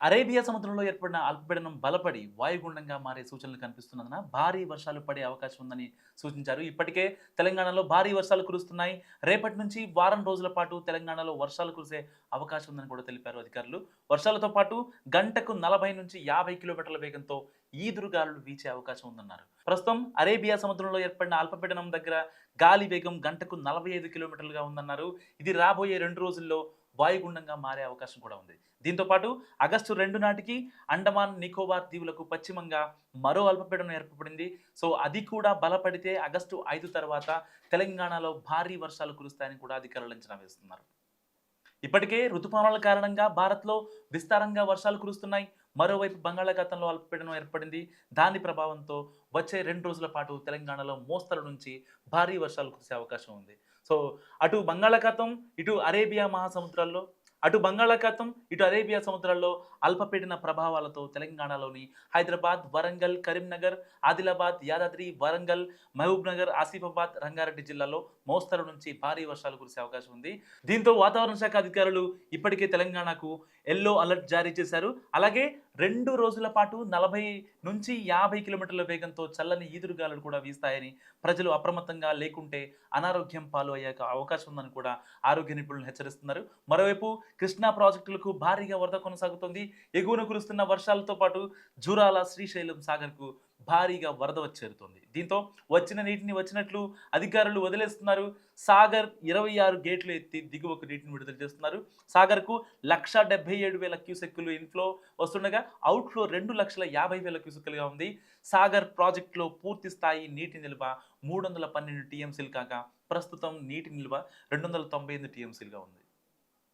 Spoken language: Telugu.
అరేబియా సముద్రంలో ఏర్పడిన అల్పపీడనం బలపడి వాయుగుండంగా మారే సూచనలు కనిపిస్తున్నందున భారీ వర్షాలు పడే అవకాశం ఉందని సూచించారు. ఇప్పటికే తెలంగాణలో భారీ వర్షాలు కురుస్తున్నాయి. రేపటి నుంచి వారం రోజుల పాటు తెలంగాణలో వర్షాలు కురిసే అవకాశం ఉందని కూడా తెలిపారు అధికారులు. వర్షాలతో పాటు గంటకు నలభై నుంచి యాభై కిలోమీటర్ల వేగంతో ఈదురుగాలులు వీచే అవకాశం ఉందన్నారు. ప్రస్తుతం అరేబియా సముద్రంలో ఏర్పడిన అల్పపీడనం దగ్గర గాలి వేగం గంటకు నలభై ఐదు కిలోమీటర్లుగా ఉందన్నారు. ఇది రాబోయే రెండు రోజుల్లో వాయుగుండంగా మారే అవకాశం కూడా ఉంది. దీంతో పాటు ఆగస్టు రెండు నాటికి అండమాన్ నికోబార్ దీవులకు పశ్చిమంగా మరో అల్పపీడనం ఏర్పడింది. సో అది కూడా బలపడితే ఆగస్టు ఐదు తర్వాత తెలంగాణలో భారీ వర్షాలు కురుస్తాయని కూడా అధికారులు అంచనా వేస్తున్నారు. ఇప్పటికే ఋతుపవనాల కారణంగా భారత్లో విస్తారంగా వర్షాలు కురుస్తున్నాయి. మరోవైపు బంగాళాఖాతంలో అల్పపీడనం ఏర్పడింది. దాని ప్రభావంతో వచ్చే రెండు రోజుల పాటు తెలంగాణలో మోస్తరు నుంచి భారీ వర్షాలు కురిసే అవకాశం ఉంది. సో అటు బంగాళాఖాతం ఇటు అరేబియా మహాసముద్రాల్లో అటు బంగాళాఖాతం ఇటు అరేబియా సముద్రాల్లో అల్పపీడన ప్రభావాలతో తెలంగాణలోని హైదరాబాద్ వరంగల్ కరీంనగర్ ఆదిలాబాద్ యాదాద్రి వరంగల్ మహబూబ్ నగర్ ఆసిఫాబాద్ రంగారెడ్డి జిల్లాలో మోస్తరు నుంచి భారీ వర్షాలు కురిసే అవకాశం ఉంది. దీంతో వాతావరణ శాఖ అధికారులు ఇప్పటికే తెలంగాణకు ఎల్లో అలర్ట్ జారీ చేశారు. అలాగే రెండు రోజుల పాటు నలభై నుంచి యాభై కిలోమీటర్ల వేగంతో చల్లని ఈదురుగాలు కూడా వీస్తాయని ప్రజలు అప్రమత్తంగా లేకుంటే అనారోగ్యం పాలు అయ్యే అవకాశం ఉందని కూడా ఆరోగ్య నిపుణులు హెచ్చరిస్తున్నారు. మరోవైపు కృష్ణా ప్రాజెక్టులకు భారీగా వరద కొనసాగుతోంది. ఎగువన కురుస్తున్న వర్షాలతో పాటు జూరాల శ్రీశైలం సాగర్కు భారీగా వరద వచ్చేరుతోంది దీంతో వచ్చిన నీటిని వచ్చినట్లు అధికారులు వదిలేస్తున్నారు. సాగర్ ఇరవై ఆరు గేట్లు ఎత్తి దిగువకు నీటిని విడుదల చేస్తున్నారు. సాగర్కు లక్ష డెబ్బై ఏడు వేల క్యూసెక్కులు ఇన్ఫ్లో వస్తుండగా అవుట్ఫ్లో రెండు లక్షల యాభై వేల క్యూసెక్కులుగా ఉంది. సాగర్ ప్రాజెక్టులో పూర్తి స్థాయి నీటి నిల్వ మూడు వందల పన్నెండు టీఎంసీలు కాగా ప్రస్తుతం నీటి నిల్వ రెండు వందల తొంభై ఎనిమిది టీఎంసీలుగా ఉంది.